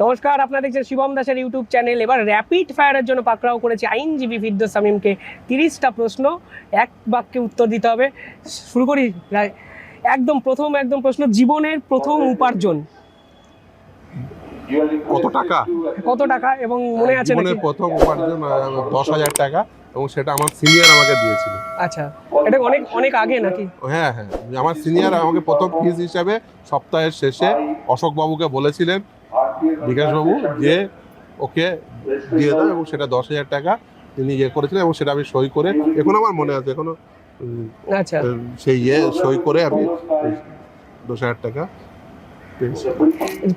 নমস্কার আপনারা দেখছেন শিবম দাসের ইউটিউব চ্যানেল এবার র্যাপিড ফায়ারের জন্য পাকড়াও করেছে আইনজীবী ফিরদোস সামিমকে তিরিশটা প্রশ্ন এক বাক্যে উত্তর দিতে হবে। শুরু করি একদম প্রথম একদম প্রশ্ন জীবনের প্রথম উপার্জন। কত টাকা? কত টাকা? এবং মনে আছে জীবনের নাকি? প্রথম উপার্জন দশ হাজার টাকা এবং সেটা আমার সিনিয়র আমাকে দিয়েছিল। আচ্ছা এটা অনেক অনেক আগে নাকি? হ্যাঁ হ্যাঁ। আমার সিনিয়র আমাকে প্রথম ফিজ হিসাবে সপ্তাহের শেষে অশোক বাবুকে বলেছিলেন বিকাশ বাবু যে ওকে দিয়ে দাও এবং সেটা দশ হাজার টাকা তিনি ইয়ে করেছিলেন এবং সেটা আমি সই করে এখন আমার মনে আছে এখনও আচ্ছা। সেই ইয়ে সই করে আমি দশ হাজার টাকা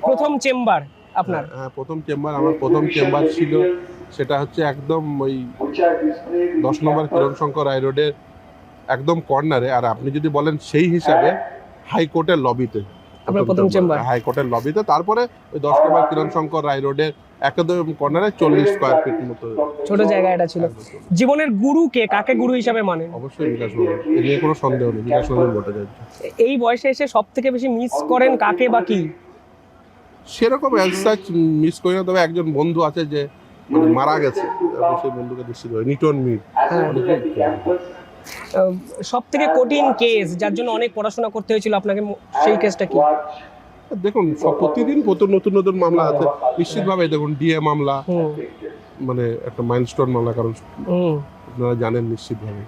প্রথম চেম্বার আপনার? হ্যাঁ প্রথম চেম্বার আমার প্রথম চেম্বার ছিল সেটা হচ্ছে একদম ওই দশ নম্বর কিরণ শঙ্কর রায় রোডের একদম কর্নারে আর আপনি যদি বলেন সেই হিসাবে হাইকোর্টের লবিতে। আপনার প্রথম চেম্বার। হাইকোর্টের লবিতে। তারপরে ওই দশ নম্বর কিরণ শঙ্কর রায় রোডের একদম কর্নারে চল্লিশ স্কোয়ার ফিট মতো। ছোট জায়গা এটা ছিল। জীবনের গুরু কে? কাকে গুরু হিসাবে মানেন অবশ্যই বিকাশ বাবু এ নিয়ে কোনো সন্দেহ নেই। বিকাশ রঞ্জন ভট্টাচার্য এই বয়সে এসে সব থেকে বেশি মিস করেন কাকে বা কি? সেরকম অ্যাজ মিস করি না তবে একজন বন্ধু আছে যে মানে মারা গেছে। সেই বন্ধুকে নিশ্চিত হই নিটন মির। হ্যাঁ। সব থেকে কঠিন কেস যার জন্য অনেক পড়াশোনা করতে হয়েছিল আপনাকে সেই কেসটা কি? দেখুন প্রতিদিন নতুন নতুন মামলা আছে। নিশ্চিতভাবে দেখুন ডিএ মামলা মানে একটা মাইলস্টোন মামলা কারণ আপনারা জানেন নিশ্চিতভাবে।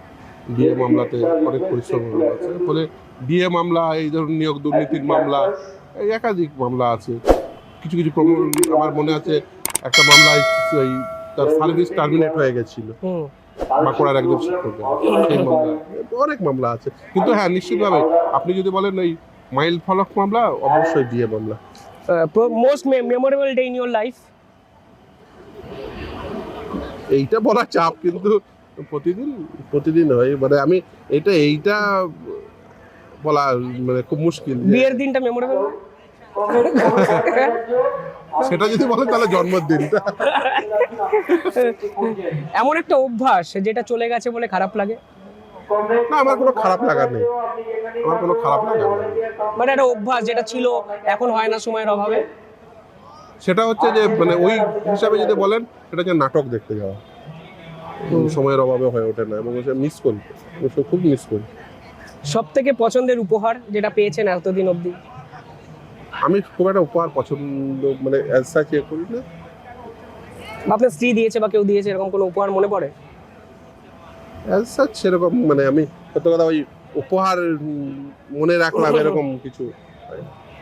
ডিএ মামলাতে অনেক পরিশ্রম আছে ফলে ডিএ মামলা এই ধরুন নিয়োগ দুর্নীতির মামলা এই একাধিক মামলা আছে। কিছু কিছু আমার মনে আছে একটা মামলায় তার সার্ভিস টার্মিনেট হয়ে গেছিল। বাঁকুড়ার একজন শিক্ষক। সেই মামলা অনেক মামলা আছে। কিন্তু হ্যাঁ নিশ্চিতভাবে আপনি যদি বলেন ওই মাইল ফলক মামলা অবশ্যই ডিএ মামলা। Most memorable day in your life এইটা বলা চাপ কিন্তু প্রতিদিন প্রতিদিন হয়। মানে আমি এটা এইটা বলা মানে খুব মুশকিল বিয়ের দিনটা মেমোরেবল সেটা যদি বলে তাহলে জন্মদিনটা এমন একটা অভ্যাস যেটা চলে গেছে বলে খারাপ লাগে? না আমার কোনো খারাপ লাগা নেই। আমার কোনো খারাপ লাগা নেই। মানে একটা অভ্যাস যেটা ছিল এখন হয় না সময়ের অভাবে? সেটা হচ্ছে যে মানে ওই হিসাবে যদি বলেন সেটা হচ্ছে নাটক দেখতে যাওয়া। সময়ের অভাবে হয়ে ওঠে না এবং মিস করি খুব মিস করি সব থেকে পছন্দের উপহার যেটা পেয়েছেন এতদিন অবধি? আমি খুব একটা উপহার পছন্দ মানে অ্যাজ সাচ ইয়ে করি না। বা আপনার স্ত্রী দিয়েছে বা কেউ দিয়েছে এরকম কোনো উপহার মনে পড়ে? অ্যাজ সাচ সেরকম মানে আমি সত্য কথা ওই উপহার মনে রাখলাম এরকম কিছু।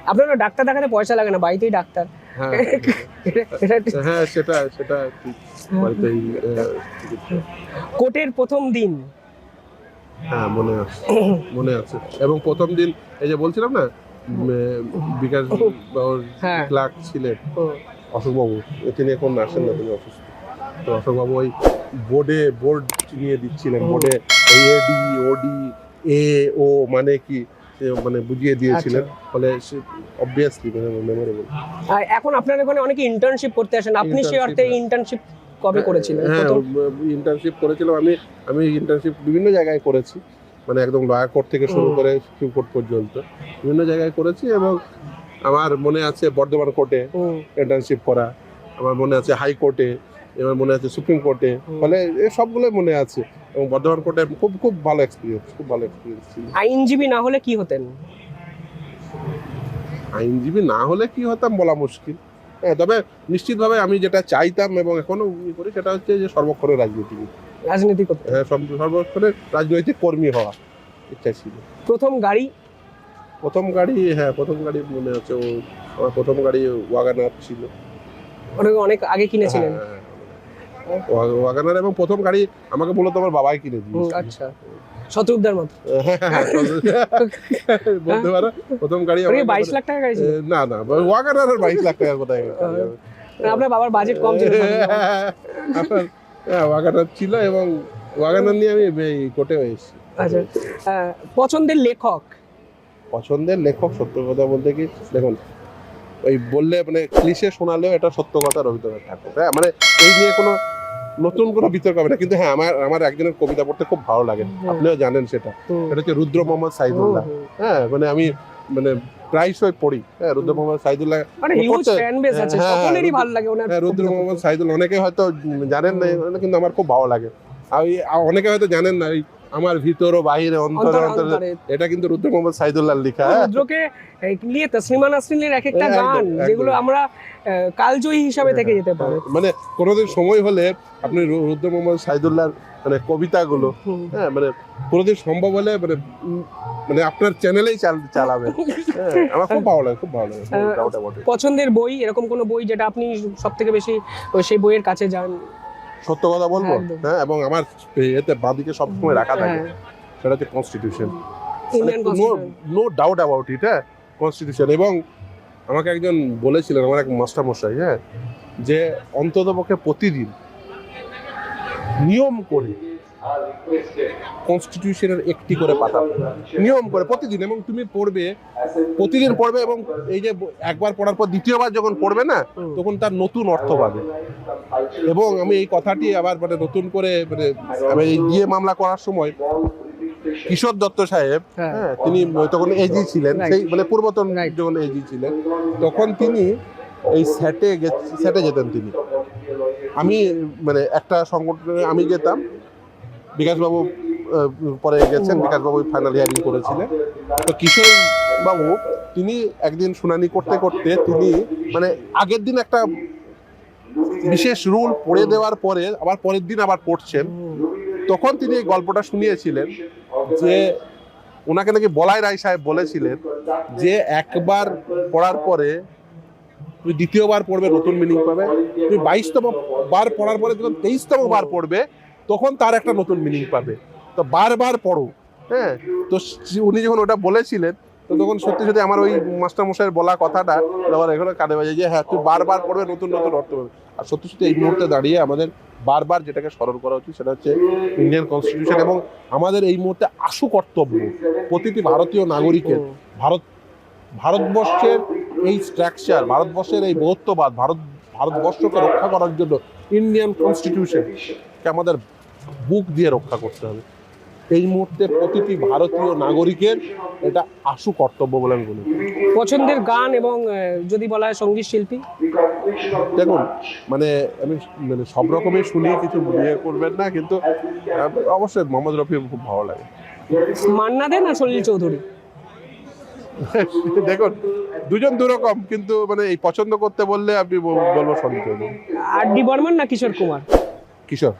আপনার না ডাক্তার দেখাতে পয়সা লাগে না বাড়িতেই ডাক্তার। হ্যাঁ এটা হ্যাঁ সেটা সেটা বাড়িতেই কোর্টের প্রথম দিন। হ্যাঁ মনে আছে মনে আছে। এবং প্রথম দিন এই যে বলছিলাম না বিকাশ বাবুর হ্যাঁ। ক্লার্ক ছিলেন অশোকবাবু তিনি এখন আসেন না তিনি অসুস্থ। তো অশোকবাবু ওই বোর্ডে বোর্ড নিয়ে দিচ্ছিলেন। বোর্ডে এডি ওডি এ ও মানে কি? মানে বুঝিয়ে দিয়েছিলেন। আচ্ছা। ফলে অবভিয়াসলি মানে মেমোরেবল আর এখন আপনার ওখানে অনেকে ইন্টার্নশিপ করতে আসেন। আপনি সেই অর্থে হ্যাঁ। ইন্টার্নশিপ কবে করেছিলেন? হ্যাঁ ইন্টার্নশিপ করেছিলাম। আমি আমি ইন্টার্নশিপ বিভিন্ন জায়গায় করেছি। মানে একদম লয়ার কোর্ট থেকে শুরু করে সুপ্রিম কোর্ট পর্যন্ত। বিভিন্ন জায়গায় করেছি এবং আমার মনে আছে বর্ধমান কোর্টে ইন্টার্নশিপ করা আমার মনে আছে হাইকোর্টে এবার মনে আছে সুপ্রিম কোর্টে ফলে এ সবগুলোই মনে আছে। এবং বর্ধমান কোর্টে খুব খুব ভালো এক্সপিরিয়েন্স খুব ভালো এক্সপিরিয়েন্স ছিল। আইনজীবী না হলে কি হতেন? আইনজীবী না হলে কি হতাম বলা মুশকিল। হ্যাঁ তবে নিশ্চিতভাবে আমি যেটা চাইতাম এবং এখনও ইয়ে করি সেটা হচ্ছে যে সর্বক্ষণের রাজনীতিবিদ রাজনীতি করতে। হ্যাঁ সর্ব- সর্বক্ষণের রাজনৈতিক কর্মী হওয়া ইচ্ছা ছিল। প্রথম গাড়ি? প্রথম গাড়ি হ্যাঁ প্রথম গাড়ি মনে আছে ও আমার প্রথম গাড়ি ওয়াগানার ছিল। অনেক অনেক আগে কিনেছিলেন? হ্যাঁ, ওয়া- ওয়াগানার এবং প্রথম গাড়ি আমাকে মূলত আমার বাবাই কিনে হুম, দিয়েছিল আচ্ছা। শত্রুঘ্নার মতো। বলতে পারো প্রথম গাড়ি কি বাইশ লাখ টাকা গাড়ি না না ওয়াগানার বাইশ লাখ টাকার কোথায় আপনার বাবার বাজেট কম ছিল। হ্যাঁ, ওয়াগানার ছিল এবং ওয়াগানার নিয়ে আমি কোর্টে এসেছি। আচ্ছা পছন্দের লেখক? পছন্দের লেখক সত্য কথা বলতে কি দেখুন ওই বললে মানে ক্লিশে শোনালেও এটা সত্য কথা রবীন্দ্রনাথ ঠাকুর। হ্যাঁ মানে এই নিয়ে কোনো নতুন কোনো বিতর্ক হবে না। কিন্তু হ্যাঁ আমার আমার একজনের কবিতা পড়তে খুব ভালো লাগে। আপনিও জানেন সেটা। এটা হচ্ছে রুদ্র মোহাম্মদ সাইদুল্লাহ হ্যাঁ মানে আমি মানে প্রায়শই পড়ি। হ্যাঁ রুদ্র মোহাম্মদ সাইদুল্লাহ মানে হিউজ ফ্যান বেস আছে হ্যাঁ, সকলেরই ভালো লাগে ওনার হ্যাঁ রুদ্র মোহাম্মদ সাইদুল অনেকে হয়তো জানেন না কিন্তু আমার খুব ভালো লাগে। আর অনেকে হয়তো জানেন না আমার ভিতর ও বাহিরে অন্তরে অন্তরে এটা কিন্তু রুদ্র মোহাম্মদ সাইদুল্লাহ লেখা হ্যাঁ। রুদ্রকে নিয়ে তসলিমা নাসরিনের এক একটা গান যেগুলো আমরা কালজয়ী হিসাবে থেকে যেতে পারে। মানে কোনোদিন সময় হলে আপনি রুদ্র মোহাম্মদ সাইদুল্লাহর মানে কবিতাগুলো। হ্যাঁ মানে কোনোদিন সম্ভব হলে মানে মানে আপনার চ্যানেলেই চালাবে হ্যাঁ, আমার খুব ভালো লাগে খুব ভালো লাগে। পছন্দের বই এরকম কোনো বই যেটা আপনি সব থেকে বেশি ওই সেই বইয়ের কাছে যান? সত্য কথা বলব? হ্যাঁ, হ্যাঁ এবং আমার এতে বাঁদিকে সবসময় রাখা থাকে। হ্যাঁ, সেটা হচ্ছে constitution no doubt about it হ্যাঁ কনস্টিটিউশন এবং আমাকে একজন বলেছিলেন, আমার এক মাস্টার মশাই হ্যাঁ যে অন্ততপক্ষে প্রতিদিন নিয়ম করে কনস্টিটিউশনের একটি করে পাতা, নিয়ম করে প্রতিদিন, এবং তুমি পড়বে, প্রতিদিন পড়বে, এবং এই যে একবার পড়ার পর দ্বিতীয়বার যখন পড়বে না, তখন তার নতুন অর্থ পাবে। এবং আমি এই কথাটি আবার মানে নতুন করে মানে আমি এই দিয়ে মামলা করার সময় কিশোর দত্ত সাহেব হ্যাঁ। হ্যাঁ তিনি তখন এজি ছিলেন সেই মানে পূর্বতন যখন এজি ছিলেন তখন তিনি এই স্যাটে স্যাটে যেতেন তিনি। আমি মানে একটা সংগঠনে আমি যেতাম বিকাশবাবু পরে গেছেন বিকাশবাবু ফাইনাল হিয়ারিং করেছিলেন। তো কিশোর বাবু তিনি একদিন শুনানি করতে করতে তিনি মানে আগের দিন একটা বিশেষ রুল পড়ে দেওয়ার পরে আবার পরের দিন আবার পড়ছেন। তখন তিনি এই গল্পটা শুনিয়েছিলেন। যে ওনাকে নাকি বলাই রায় সাহেব বলেছিলেন যে একবার পড়ার পরে তুমি দ্বিতীয়বার পড়বে নতুন মিনিং পাবে। তুমি বাইশতম বার পড়ার পরে যখন তেইশতম বার পড়বে তখন তার একটা নতুন মিনিং পাবে। তো বারবার পড়ো হ্যাঁ? তো উনি যখন ওটা বলেছিলেন তো তখন সত্যি সত্যি আমার ওই মাস্টার মশাইয়ের বলা কথাটা আমার এখানে কানে বাজে যে হ্যাঁ তুই বারবার পড়বে নতুন নতুন অর্থ পাবে। আর সত্যি সত্যি এই মুহূর্তে দাঁড়িয়ে আমাদের বারবার যেটাকে স্মরণ করা উচিত সেটা হচ্ছে ইন্ডিয়ান কনস্টিটিউশন এবং আমাদের এই মুহূর্তে আশু কর্তব্য প্রতিটি ভারতীয় নাগরিকের, ভারত, ভারতবর্ষের এই স্ট্রাকচার ভারতবর্ষের এই বহুত্ববাদ ভারত, ভারতবর্ষকে রক্ষা করার জন্য ইন্ডিয়ান কনস্টিটিউশনকে আমাদের বুক দিয়ে রক্ষা করতে হবে। এই মুহূর্তে প্রতিটি ভারতীয় নাগরিকের এটা আশু কর্তব্য বলে আমি পছন্দের গান এবং যদি বলা হয় সংগীত শিল্পী? দেখুন মানে আমি মানে সব রকমের শুনি কিছু বিয়ে করবেন না কিন্তু অবশ্যই মোহাম্মদ রফি খুব ভালো লাগে। মান্না দে না সলিল চৌধুরী? দেখুন দুজন দুরকম কিন্তু মানে এই পছন্দ করতে বললে আপনি বল- বলব সন্দেহ আর ডি বর্মন না কিশোর কুমার? কিশোর?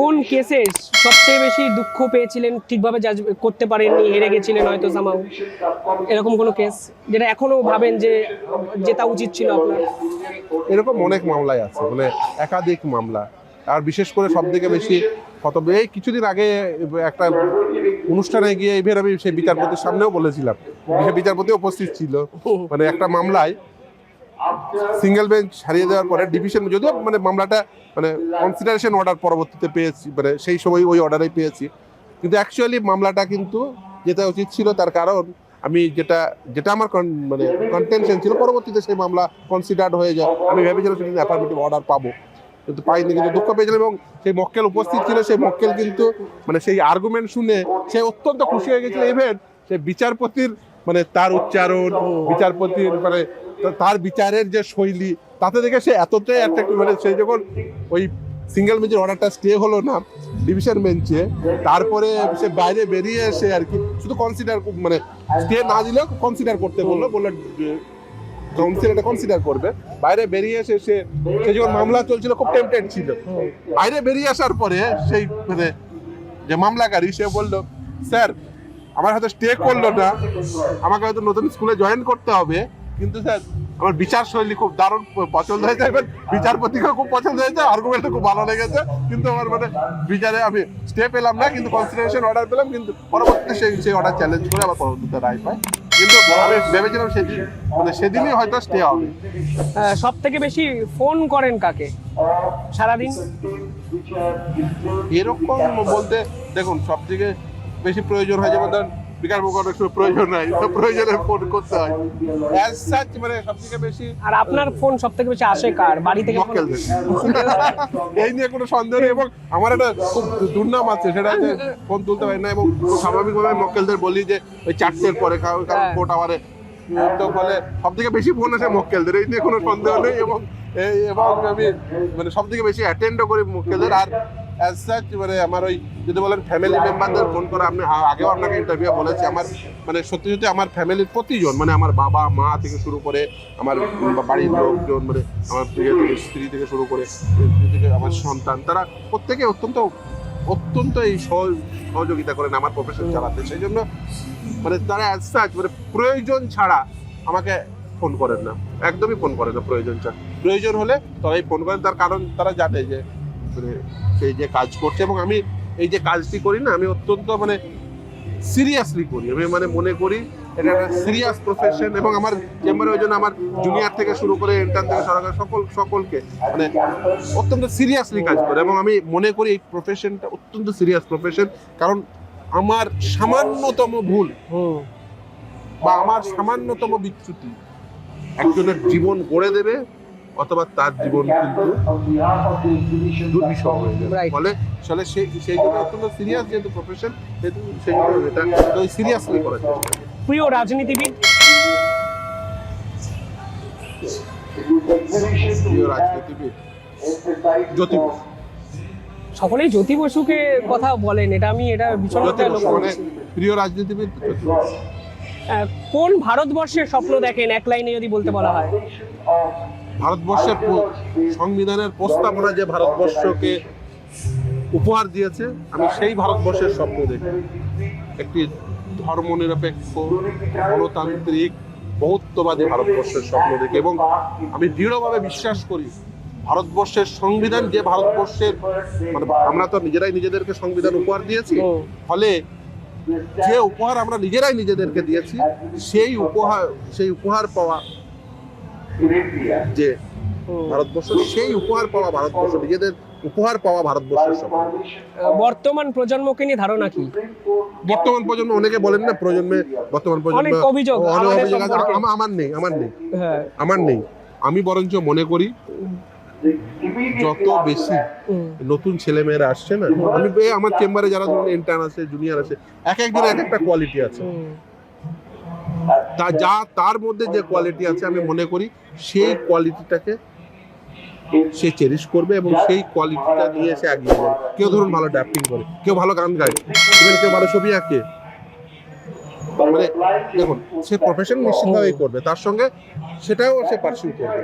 কোন কেসে সবচেয়ে বেশি দুঃখ পেয়েছিলেন ঠিকভাবে জাজ করতে পারেননি হেরে গেছিলেন হয়তো সামাও এরকম কোনো কেস যেটা এখনও ভাবেন যে জেতা উচিত ছিল আপনার? এরকম অনেক মামলায় আছে মানে একাধিক মামলা। আর বিশেষ করে সব থেকে বেশি কত এই কিছুদিন আগে একটা অনুষ্ঠানে গিয়ে এবার আমি সেই বিচারপতির সামনেও বলেছিলাম সে বিচারপতি উপস্থিত ছিল। মানে একটা মামলায় সিঙ্গেল বেঞ্চ হারিয়ে দেওয়ার পরে ডিভিশন যদিও মানে মামলাটা মানে কনসিডারেশন অর্ডার পরবর্তীতে পেয়েছি মানে সেই সময় ওই অর্ডারেই পেয়েছি। কিন্তু অ্যাকচুয়ালি মামলাটা কিন্তু যেটা উচিত ছিল তার কারণ আমি যেটা যেটা আমার মানে কন্টেনশন ছিল পরবর্তীতে সেই মামলা কনসিডার্ড হয়ে যায় আমি ভেবেছিলাম সেদিন অ্যাপার্টমেন্ট অর্ডার পাবো। কিন্তু পাইনি, কিন্তু দুঃখ পেয়েছিলাম এবং সেই মক্কেল উপস্থিত ছিল, সেই মক্কেল কিন্তু মানে সেই আর্গুমেন্ট শুনে সে অত্যন্ত খুশি হয়ে গেছিল। ইভেন সে বিচারপতির মানে তার উচ্চারণ, বিচারপতির মানে তার বিচারের যে শৈলী, তাতে দেখে সে এতটাই অ্যাট্রাক্টিভ মানে সে যখন ওই সিঙ্গেল বেঞ্চের অর্ডারটা স্টে হলো না ডিভিশন বেঞ্চে তারপরে সে বাইরে বেরিয়ে এসে আর কি শুধু কনসিডার মানে স্টে না দিলেও কনসিডার করতে বলল বলল কাউন্সিল এটা কনসিডার করবে। বাইরে বেরিয়ে এসে সে সে যখন মামলা চলছিল, খুব টেম্পটেড ছিল। বাইরে বেরিয়ে আসার পরে সেই মানে যে মামলাকারী, সে বলল স্যার আমার হয়তো স্টে করল না, আমাকে হয়তো নতুন স্কুলে জয়েন করতে হবে। কিন্তু স্যার আমার বিচার শৈলী খুব দারুণ পছন্দ হয়েছে। এবার বিচারপতিকেও খুব পছন্দ হয়েছে আর্গুমেন্টও খুব ভালো লেগেছে। কিন্তু আমার মানে বিচারে আমি স্টে পেলাম না কিন্তু কনসিডারেশন অর্ডার পেলাম কিন্তু পরবর্তীতে সেই সেই অর্ডার চ্যালেঞ্জ করে আবার পরবর্তীতে রায় পাই। কিন্তু আমি ভেবেছিলাম সেদিন মানে সেদিনই হয়তো স্টে হবে। সব থেকে বেশি ফোন করেন কাকে? সারাদিন? এরকম বলতে দেখুন সব থেকে বেশি প্রয়োজন হয় যেমন ধরেন বিকাশ মুখ অনেক সময় প্রয়োজন হয় তো প্রয়োজনে ফোন করতে হয়। অ্যাজ সাচ মানে সব থেকে বেশি আর আপনার ফোন সব থেকে বেশি আসে কার? বাড়ি থেকে মক্কেলদের এই নিয়ে কোনো সন্দেহ নেই এবং আমার একটা খুব দুর্নাম আছে সেটা হচ্ছে ফোন তুলতে পারি না এবং স্বাভাবিকভাবে মক্কেলদের বলি যে ওই চারটের পরে কারণ হ্যাঁ। কোর্ট আওয়ারে। তো বলে সব থেকে বেশি ফোন আসে মক্কেলদের এই নিয়ে কোনো সন্দেহ নেই এবং এই- এবং আমি মানে সব থেকে বেশি অ্যাটেন্ডও করি মক্কেলদের আর অ্যাজ সাচ মানে আমার ওই যদি বলেন ফ্যামিলি মেম্বারদের ফোন করা, আমি আগেও আপনাকে ইন্টারভিউ বলেছি, আমার মানে সত্যি সত্যি আমার ফ্যামিলির প্রতিজন মানে আমার বাবা, মা থেকে শুরু করে আমার বাড়ির লোকজন মানে আমার প্রিয় স্ত্রী থেকে শুরু করে থেকে আমার সন্তান, তারা প্রত্যেকে অত্যন্ত অত্যন্ত এই সহ- সহযোগিতা করেন আমার প্রফেশন চালাতে। সেই জন্য মানে তারা অ্যাজ সাচ মানে প্রয়োজন ছাড়া আমাকে ফোন করেন না। একদমই ফোন করেন না প্রয়োজন ছাড়া। প্রয়োজন হলে তারাই ফোন করেন, তার কারণ তারা জানে যে মানে সেই যে কাজ করছে এবং আমি এই যে কাজটি করি না আমি অত্যন্ত মানে সিরিয়াসলি করি। আমি মানে মনে করি এটা একটা সিরিয়াস প্রফেশন এবং আমার চেম্বারে ওই জন্য আমার জুনিয়র থেকে শুরু করে ইন্টার্ন থেকে সরকার সকল সকলকে মানে অত্যন্ত সিরিয়াসলি কাজ করে এবং আমি মনে করি এই প্রফেশনটা অত্যন্ত সিরিয়াস প্রফেশন কারণ আমার সামান্যতম ভুল বা আমার সামান্যতম বিচ্যুতি একজনের জীবন গড়ে দেবে অথবা তার জীবন কিন্তু দুর্বিষহ হয়ে যাবে। ফলে ফলে সেই সেই জন্য অত্যন্ত সিরিয়াস যেহেতু প্রফেশন সেহেতু সেই জন্য এটা সিরিয়াসলি করার চেষ্টা প্রিয় রাজনীতিবিদ প্রিয় রাজনীতিবিদ জ্যোতি বসু। সকলেই জ্যোতি বসুকে কথা বলেন এটা আমি এটা ভীষণ মানে প্রিয় রাজনীতিবিদ কোন ভারতবর্ষের স্বপ্ন দেখেন? এক লাইনে যদি বলতে বলা হয়। ভারতবর্ষের সংবিধানের প্রস্তাবনা যে ভারতবর্ষকে উপহার দিয়েছে আমি সেই ভারতবর্ষের স্বপ্ন দেখি। একটি ধর্মনিরপেক্ষ গণতান্ত্রিক বহুত্ববাদী ভারতবর্ষের স্বপ্ন দেখি এবং আমি দৃঢ়ভাবে বিশ্বাস করি ভারতবর্ষের সংবিধান যে ভারতবর্ষের মানে আমরা তো নিজেরাই নিজেদেরকে সংবিধান উপহার দিয়েছি ফলে যে উপহার আমরা নিজেরাই নিজেদেরকে দিয়েছি সেই উপহার সেই উপহার পাওয়া যে ভারতবর্ষ সেই উপহার পাওয়া ভারতবর্ষ নিজেদের উপহার পাওয়া ভারতবর্ষের বর্তমান প্রজন্মকে নিয়ে ধারণা কি? বর্তমান প্রজন্ম অনেকে বলেন না প্রজন্মে বর্তমান প্রজন্ম অনেক অভিযোগ আমার নেই আমার নেই। হ্যাঁ। আমার নেই। আমি বরঞ্চ মনে করি যত বেশি নতুন ছেলে মেয়েরা আসছে না আমি আমার চেম্বারে যারা ইন্টার্ন আছে জুনিয়র আছে এক একজন এক একটা কোয়ালিটি আছে। তা যা তার মধ্যে যে কোয়ালিটি আছে আমি মনে করি, সেই কোয়ালিটিটাকে সে চেরিশ করবে এবং সেই কোয়ালিটিটা নিয়ে সে এগিয়ে যাবে কেউ ধরুন ভালো ড্রাফটিং করে, কেউ ভালো গান গায় কেউ ভালো ছবি আঁকে। মানে দেখুন, সে প্রফেশন নিশ্চিতভাবেই করবে, তার সঙ্গে সেটাও সে পার্সিউ করবে।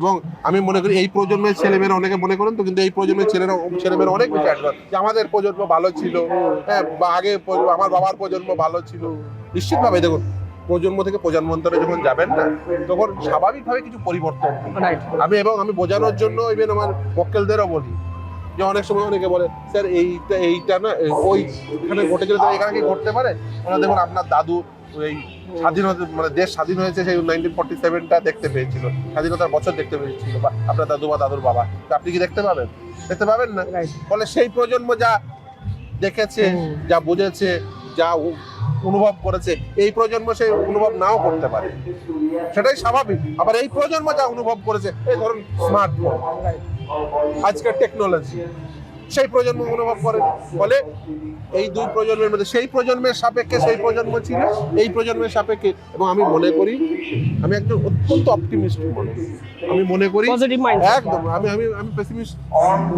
এবং আমি মনে করি, এই প্রজন্মের ছেলেমেয়েরা, অনেকে মনে করেন তো, কিন্তু এই প্রজন্মের ছেলেরা, ছেলেমেয়েরা অনেক বেশি অ্যাডভান্স আমাদের প্রজন্ম ভালো ছিল হ্যাঁ বা আগে আমার বাবার প্রজন্ম ভালো ছিল। নিশ্চিতভাবে দেখুন প্রজন্ম থেকে প্রজন্মান্তরে যখন যাবেন না তখন স্বাভাবিকভাবে কিছু পরিবর্তন। আমি এবং আমি বোঝানোর জন্য ইভেন আমার মক্কেলদেরও বলি যে অনেক সময় অনেকে বলে স্যার এইটা এইটা না ওইখানে ঘটে গেলে তো এখানে কি ঘটতে পারে? ওরা দেখুন আপনার দাদু এই স্বাধীনতা মানে দেশ স্বাধীন হয়েছে সেই নাইনটিন ফর্টি সেভেনটা দেখতে পেয়েছিল। স্বাধীনতার বছর দেখতে পেয়েছিল বা আপনার দাদু বা দাদুর বাবা। তো আপনি কি দেখতে পাবেন? দেখতে পাবেন না? ফলে সেই প্রজন্ম যা দেখেছে যা বুঝেছে যা অনুভব করেছে, এই প্রজন্ম সে অনুভব নাও করতে পারে। সেটাই স্বাভাবিক। আবার এই প্রজন্ম যা অনুভব করেছে, এই ধরুন স্মার্টফোন আজকের টেকনোলজি সেই প্রজন্ম অনুভব করে। ফলে এই দুই প্রজন্মের মধ্যে সেই প্রজন্মের সাপেক্ষে সেই প্রজন্ম ছিল এই প্রজন্মের সাপেক্ষে। এবং আমি মনে করি আমি একজন অত্যন্ত অপটিমিস্ট মানুষ। আমি মনে করি একদম আমি আমি আমি পেসিমিস্ট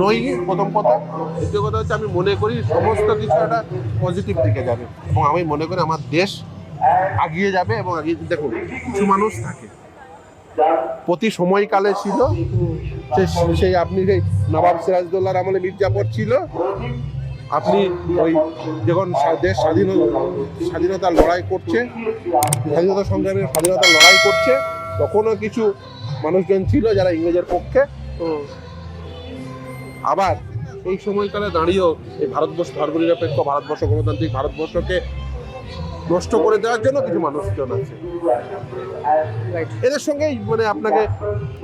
নই প্রথম কথা। দ্বিতীয় কথা হচ্ছে আমি মনে করি সমস্ত কিছু একটা পজিটিভ দিকে যাবে। এবং আমি মনে করি আমার দেশ এগিয়ে যাবে এবং এগিয়ে দেখুন কিছু মানুষ থাকে। প্রতি সময়কালে ছিল। সেই আপনি সেই নবাব সিরাজদৌল্লার আমলে মির্জাফর ছিল, আপনি ওই যখন দেশ স্বাধীন স্বাধীনতার লড়াই করছে, স্বাধীনতা সংগ্রামের স্বাধীনতা লড়াই করছে, তখনও কিছু মানুষজন ছিল যারা ইংরেজের পক্ষে। আবার এই সময়কালে দাঁড়িয়েও এই ভারতবর্ষ, ধর্মনিরপেক্ষ ভারতবর্ষ, গণতান্ত্রিক ভারতবর্ষকে নষ্ট করে দেওয়ার জন্য কিছু মানুষজন আছে। এদের সঙ্গেই মানে আপনাকে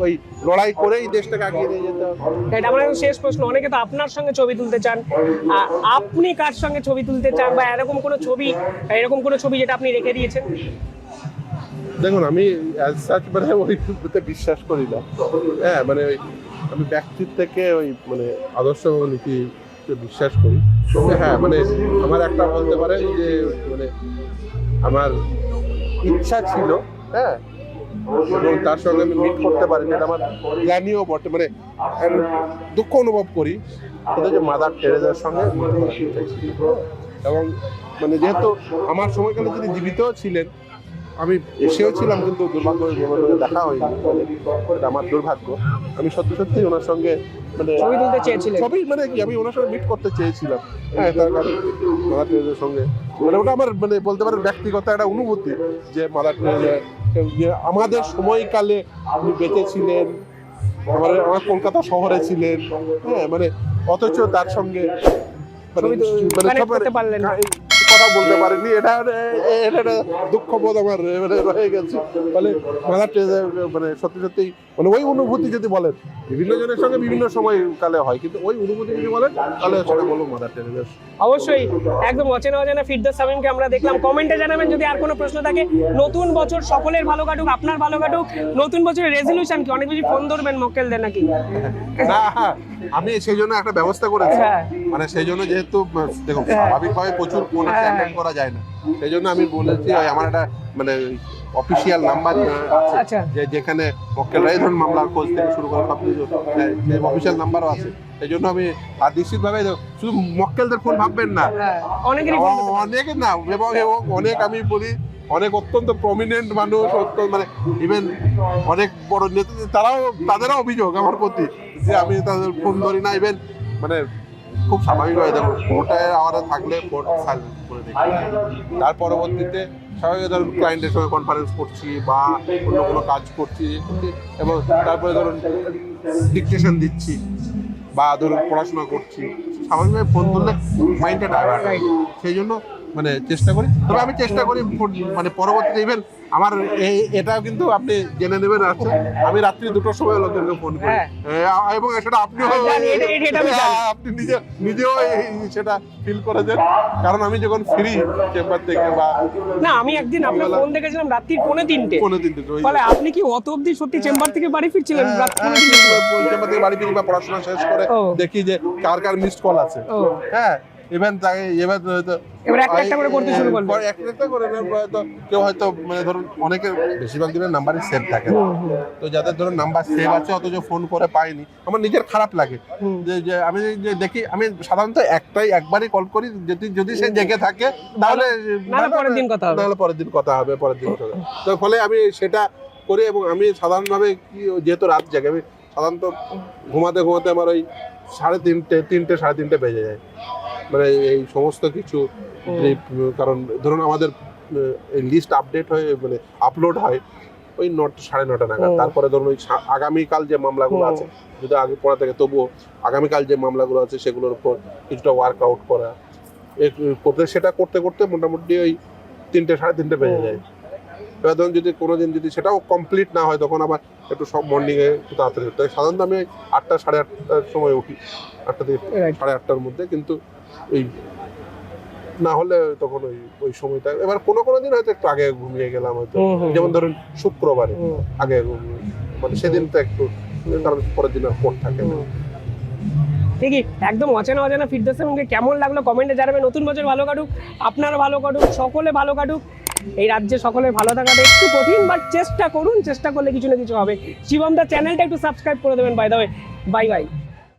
ওই লড়াই করেই দেশটাকে আগিয়ে নিয়ে যেতে হবে। রাইট আমার শেষ প্রশ্ন অনেকে তো আপনার সঙ্গে ছবি তুলতে চান। আপনি কার সঙ্গে ছবি তুলতে চান বা এরকম কোনো ছবি এরকম কোনো ছবি যেটা আপনি রেখে দিয়েছেন? দেখুন আমি অ্যাজ সাচ মানে ওই বিশ্বাস করি না। হ্যাঁ মানে ওই আমি ব্যক্তির থেকে ওই মানে আদর্শ এবং নীতিতে বিশ্বাস করি। হ্যাঁ মানে আমার একটা বলতে পারেন যে মানে আমার ইচ্ছা ছিল হ্যাঁ এবং তার সঙ্গে আমি মিট করতে পারিনি। এটা আমার গ্লানিও বটে মানে দুঃখ অনুভব করি। কিন্তু যে মাদার টেরেজার সঙ্গে। এবং মানে যেহেতু আমার সময়কালে যিনি জীবিত ছিলেন আমি এসেও ছিলাম কিন্তু দুর্ভাগ্য দেখা হয়নি। এটা আমার দুর্ভাগ্য। আমি সত্যি সত্যি ওনার সঙ্গে মানে ছবি তুলতে চেয়েছিলেন। সবই মানে কি আমি ওনার সঙ্গে মিট করতে চেয়েছিলাম। হ্যাঁ তার কারণ মাদার টেরেজার সঙ্গে মানে ওটা আমার মানে বলতে পারেন ব্যক্তিগত একটা অনুভূতি যে মাদার যে আমাদের সময়কালে আপনি বেঁচে ছিলেন আমার আমার কলকাতা শহরে ছিলেন হ্যাঁ মানে অথচ তার সঙ্গে মানে মানে কথা বলতে পারিনি। এটা এটা একটা দুঃখ বোধ আমার মানে রয়ে গেছে। ফলে মাদার টেরেজা মানে সত্যি সত্যি মানে ওই অনুভূতি যদি বলেন বিভিন্ন জনের সঙ্গে বিভিন্ন সময় কালে হয় কিন্তু ওই অনুভূতি যদি বলেন তাহলে সেটা বলব মাদার টেরেজা অবশ্যই একদম অচেনা অচেনা ফিরদোস সামিমকে আমরা দেখলাম। কমেন্টে জানাবেন যদি আর কোনো প্রশ্ন থাকে। নতুন বছর সকলের ভালো কাটুক আপনার ভালো কাটুক। নতুন বছরের রেজলিউশন কি? অনেক বেশি ফোন ধরবেন মক্কেলদের নাকি? না হ্যাঁ, আমি সেই জন্য একটা ব্যবস্থা করেছি। হ্যাঁ। মানে সেই জন্য যেহেতু দেখুন হ্যাঁ। স্বাভাবিকভাবে প্রচুর ফোন হ্যাঁ। করা যায় না। সেই জন্য আমি বলেছি আমার একটা মানে অফিসিয়াল নাম্বার আছে আচ্ছা। যে যেখানে মক্কেলরাই ধরুন মামলার খোঁজ থেকে শুরু করে সব কিছু অফিসিয়াল নাম্বারও আছে। সেই জন্য আমি আর নিশ্চিতভাবে শুধু মক্কেলদের ফোন ভাববেন না। অনেকেরই phone অনেক না এবং এবং অনেক আমি বলি অনেক অত্যন্ত প্রমিনেন্ট মানুষ অত্যন্ত মানে ইভেন অনেক বড় নেতা তারাও তাদেরও অভিযোগ আমার প্রতি যে আমি তাদের ফোন ধরি না ইভেন মানে খুব স্বাভাবিকভাবে দেখো ফোরটায় আওয়ারে থাকলে সাইলেন্ট করে দেখি। তার পরবর্তীতে স্বাভাবিক ধরুন ক্লায়েন্টের সঙ্গে কনফারেন্স করছি বা অন্য কোনো কাজ করছি, এবং তারপরে ধরুন ডিকটেশন দিচ্ছি বা ধরুন পড়াশোনা করছি। স্বাভাবিকভাবে ফোন ধরলে মাইন্ডটা ডাইভার্ট হয়। সেই জন্য মানে চেষ্টা করি। তবে আমি চেষ্টা করি মানে পরবর্তীতে ইভেন আমার এই এটাও কিন্তু আপনি জেনে নেবেন আছে আমি রাত্রি দুটোর সময় লোকেরকে ফোন করি। হ্যাঁ। এবং সেটা আপনিও জানি। আপনি নিজে নিজেও সেটা ফিল করেছেন। কারণ আমি যখন ফ্রি চেম্বার থেকে বা না আমি একদিন আপনার ফোন দেখেছিলাম রাত্রির পৌনে তিনটে। কোনো দিন দুটো ফলে আপনি কি অত অবধি সত্যি চেম্বার থেকে বাড়ি ফিরছিলেন? হ্যাঁ, পৌনে তিনটে। চেম্বার থেকে বাড়ি ফিরি বা পড়াশোনা শেষ করে দেখি যে কার কার মিসড কল আছে। হ্যাঁ ইভেন তাকে এবার হয়তো এবার একটা একটা করে করতে শুরু করলেন। একটা একটা করে হয়তো কেউ হয়তো মানে ধরুন অনেকের বেশিরভাগ দিনের নাম্বারই সেভ থাকে না। তো যাদের ধরুন নাম্বার সেভ আছে অথচ ফোন করে পাইনি আমার নিজের খারাপ লাগে যে আমি যে দেখি আমি সাধারণত একটাই একবারই কল করি যদি যদি সে জেগে থাকে তাহলে পরের দিন কথা হবে। নাহলে পরের দিন কথা হবে পরের দিন কথা তো ফলে আমি সেটা করি এবং আমি সাধারণভাবে কি যেহেতু রাত জাগে আমি সাধারণত ঘুমাতে ঘুমাতে আমার ওই সাড়ে তিনটে তিনটে সাড়ে তিনটে বেজে যায় মানে এই সমস্ত কিছু কারণ ধরুন আমাদের লিস্ট আপডেট হয়ে মানে আপলোড হয় ওই নটা সাড়ে নটা নাগাদ। তারপরে ধরুন ওই আগামীকাল যে মামলাগুলো আছে যদি আগে পড়া থাকে তবুও আগামীকাল যে মামলাগুলো আছে সেগুলোর উপর কিছুটা ওয়ার্কআউট করা। করতে সেটা করতে করতে মোটামুটি ওই তিনটে সাড়ে তিনটে বেজে যায়। এবার ধরুন যদি কোনো দিন যদি সেটাও কমপ্লিট না হয় তখন আবার একটু সব মর্নিংয়ে একটু তাড়াতাড়ি উঠতে হয়। সাধারণত আমি আটটা সাড়ে আটটার সময় উঠি। আটটা থেকে সাড়ে আটটার মধ্যে কিন্তু এই না হলে তখন ওই ওই সময়টা এবার কোনো কোনো দিন হয়তো একটু আগে ঘুমিয়ে গেলাম হয়তো। যেমন ধরুন শুক্রবারে আগে ঘুমিয়ে মানে সেদিন তো একটু কারণ পরের দিন আর থাকে না। ঠিকই একদম অচেনা অচেনা ফিরদোস সামিমকে কেমন লাগল কমেন্টে জানাবেন। নতুন বছর ভালো কাটুক আপনার ভালো কাটুক সকলে ভালো কাটুক। এই রাজ্যে সকলে ভালো থাকাটা একটু কঠিন বাট চেষ্টা করুন চেষ্টা করলে কিছু না কিছু হবে। শিবম দা চ্যানেলটা একটু সাবস্ক্রাইব করে দেবেন বাই দা বাই বাই